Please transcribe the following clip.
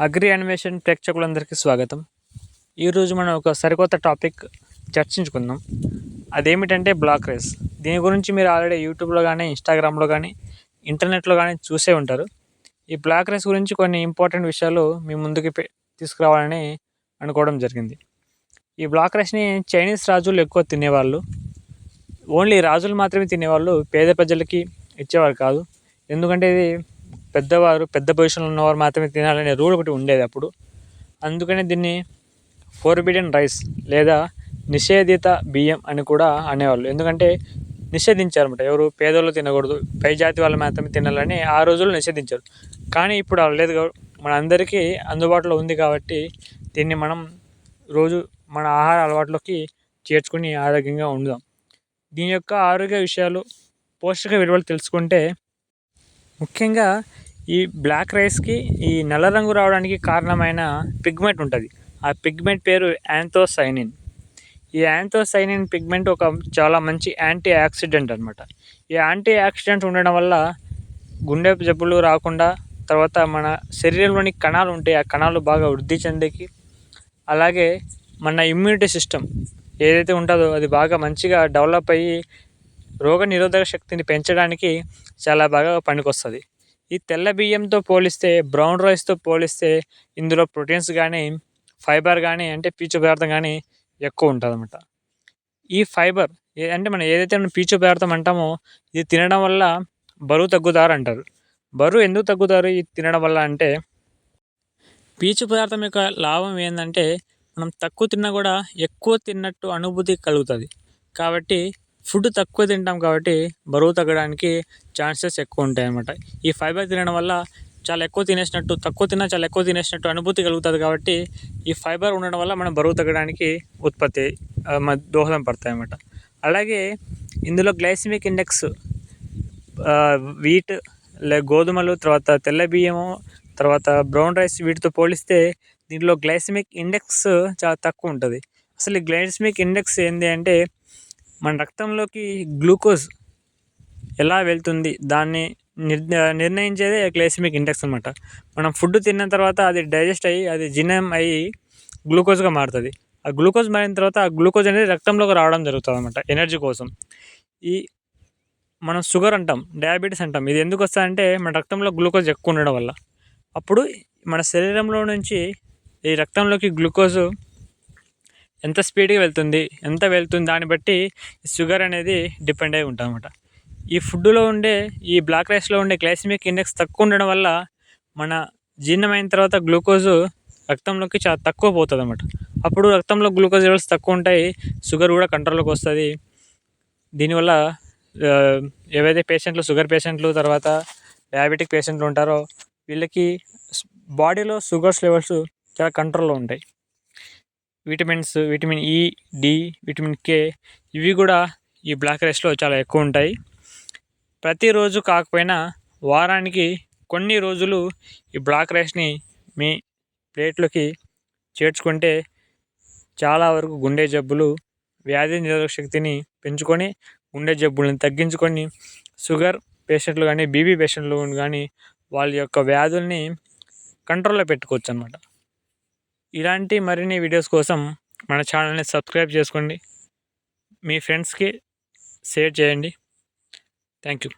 Agri animation ప్రేక్షకులందరికీ స్వాగతం. ఈరోజు మనం ఒక సరికొత్త టాపిక్ చర్చించుకుందాం. అదేమిటంటే బ్లాక్ రేస్. దీని గురించి మీరు ఆల్రెడీ యూట్యూబ్లో కానీ ఇన్స్టాగ్రామ్లో కానీ ఇంటర్నెట్లో కానీ చూసే ఉంటారు. ఈ బ్లాక్ రేస్ గురించి కొన్ని ఇంపార్టెంట్ విషయాలు మీ ముందుకి తీసుకురావాలని అనుకోవడం జరిగింది. ఈ బ్లాక్ రైస్ని చైనీస్ రాజులు ఎక్కువ తినేవాళ్ళు. ఓన్లీ రాజులు మాత్రమే తినేవాళ్ళు పేద ప్రజలకి ఇచ్చేవారు కాదు. ఎందుకంటే ఇది పెద్దవారు పెద్ద పొజిషన్లో ఉన్నవారు మాత్రమే తినాలనే రూల్ ఒకటి ఉండేది అప్పుడు. అందుకనే దీన్ని ఫోర్బిడెన్ రైస్ లేదా నిషేధిత బియ్యం అని కూడా అనేవాళ్ళు. ఎందుకంటే నిషేధించారన్నమాట. ఎవరు పేదోళ్ళు తినకూడదు పై జాతి వాళ్ళు మాత్రమే తినాలని ఆ రోజుల్లో నిషేధించారు. కానీ ఇప్పుడు అలా లేదు మన అందరికీ అందుబాటులో ఉంది కాబట్టి దీన్ని మనం రోజు మన ఆహార అలవాట్లోకి చేర్చుకుని ఆరోగ్యంగా ఉందాం దీని యొక్క ఆరోగ్య విషయాలు పోషక విలువలు తెలుసుకుంటే ముఖ్యంగా ఈ బ్లాక్ రైస్కి ఈ నల్ల రంగు రావడానికి కారణమైన పిగ్మెంట్ ఉంటుంది. ఆ పిగ్మెంట్ పేరు యాంథోసైనిన్ ఈ యాంథోసైనిన్ పిగ్మెంట్ ఒక చాలా మంచి యాంటీ ఆక్సిడెంట్ అనమాట ఈ యాంటీ ఆక్సిడెంట్ ఉండడం వల్ల గుండె జబ్బులు రాకుండా తర్వాత మన శరీరంలోని కణాలు ఉంటాయి ఆ కణాలు బాగా వృద్ధి చెందేకి అలాగే మన ఇమ్యూనిటీ సిస్టమ్ ఏదైతే ఉంటుందో అది బాగా మంచిగా డెవలప్ అయ్యి రోగ నిరోధక శక్తిని పెంచడానికి చాలా బాగా పనికొస్తుంది. ఈ తెల్ల బియ్యంతో పోలిస్తే బ్రౌన్ రైస్తో పోలిస్తే ఇందులో ప్రోటీన్స్ కానీ ఫైబర్ కానీ అంటే పీచు పదార్థం కానీ ఎక్కువ ఉంటుంది అనమాట ఈ ఫైబర్ అంటే మనం ఏదైతే మనం పీచు పదార్థం అంటామో ఇది తినడం వల్ల బరువు తగ్గుతారు అంటారు బరువు ఎందుకు తగ్గుతారు? ఇది తినడం వల్ల అంటే పీచు పదార్థం యొక్క లాభం ఏంటంటే మనం తక్కువ తిన్నా కూడా ఎక్కువ తిన్నట్టు అనుభూతి కలుగుతుంది. కాబట్టి ఫుడ్ తక్కువ తింటాం కాబట్టి బరువు తగ్గడానికి ఛాన్సెస్ ఎక్కువ ఉంటాయి అన్నమాట. ఈ ఫైబర్ తినడం వల్ల చాలా ఎక్కువ తినేసినట్టు తక్కువ తిన్నా చాలా ఎక్కువ తినేసినట్టు అనుభూతి కలుగుతుంది కాబట్టి ఈ ఫైబర్ ఉండడం వల్ల మనం బరువు తగ్గడానికి ఉత్పత్తి దోహదం పడతాయి అన్నమాట. అలాగే ఇందులో గ్లైసిమిక్ ఇండెక్స్ వీట్ లే గోధుమలు తర్వాత తెల్ల బియ్యము తర్వాత బ్రౌన్ రైస్ వీటితో పోలిస్తే దీంట్లో గ్లైసిమిక్ ఇండెక్స్ చాలా తక్కువ ఉంటుంది. అసలు ఈ గ్లైసిమిక్ ఇండెక్స్ ఏంటి అంటే మన రక్తంలోకి గ్లూకోజ్ ఎలా వెళ్తుంది? దాన్ని నిర్ణయించేదే గ్లైసిమిక్ ఇండెక్స్ అనమాట మనం ఫుడ్ తిన్న తర్వాత అది డైజెస్ట్ అయ్యి అది జీర్ణం అయ్యి గ్లూకోజ్గా మారుతుంది. ఆ గ్లూకోజ్ మారిన తర్వాత ఆ గ్లూకోజ్ అనేది రక్తంలోకి రావడం జరుగుతుంది అనమాట ఎనర్జీ కోసం. ఈ మనం షుగర్ అంటాం డయాబెటీస్ అంటాం ఇది ఎందుకు వస్తుందంటే మన రక్తంలో గ్లూకోజ్ ఎక్కువ ఉండడం వల్ల. అప్పుడు మన శరీరంలో నుంచి ఈ రక్తంలోకి గ్లూకోజ్ ఎంత స్పీడ్గా వెళ్తుంది ఎంత వెళ్తుంది దాన్ని బట్టి షుగర్ అనేది డిపెండ్ అయి ఉంటుంది అనమాట ఈ ఫుడ్లో ఉండే ఈ బ్లాక్ రైస్లో ఉండే గ్లైసిమిక్ ఇండెక్స్ తక్కువ ఉండడం వల్ల మన జీర్ణమైన తర్వాత గ్లూకోజు రక్తంలోకి చాలా తక్కువ పోతుంది అనమాట అప్పుడు రక్తంలో గ్లూకోజ్ లెవెల్స్ తక్కువ ఉంటాయి షుగర్ కూడా కంట్రోల్లోకి వస్తుంది. దీనివల్ల ఏవైతే పేషెంట్లు షుగర్ పేషెంట్లు తర్వాత డయాబెటిక్ పేషెంట్లు ఉంటారో వీళ్ళకి బాడీలో షుగర్స్ లెవెల్స్ చాలా కంట్రోల్లో ఉంటాయి. Vitamins vitamin e, E D vitamin K ఇవి కూడా ఈ బ్లాక్ రైస్లో చాలా ఎక్కువ ఉంటాయి ప్రతిరోజు కాకపోయినా వారానికి కొన్ని రోజులు ఈ బ్లాక్ రైస్ని మీ ప్లేట్లోకి చేర్చుకుంటే చాలా వరకు గుండె జబ్బులు వ్యాధి నిరోధక శక్తిని పెంచుకొని గుండె జబ్బులను తగ్గించుకొని షుగర్ పేషెంట్లు కానీ బీపీ పేషెంట్లు కానీ వాళ్ళ యొక్క వ్యాధుల్ని కంట్రోల్లో పెట్టుకోవచ్చు అనమాట ఇలాంటి మరిన్ని వీడియోస్ కోసం మన ఛానల్ని సబ్స్క్రైబ్ చేసుకోండి. మీ ఫ్రెండ్స్కి షేర్ చేయండి. Thank you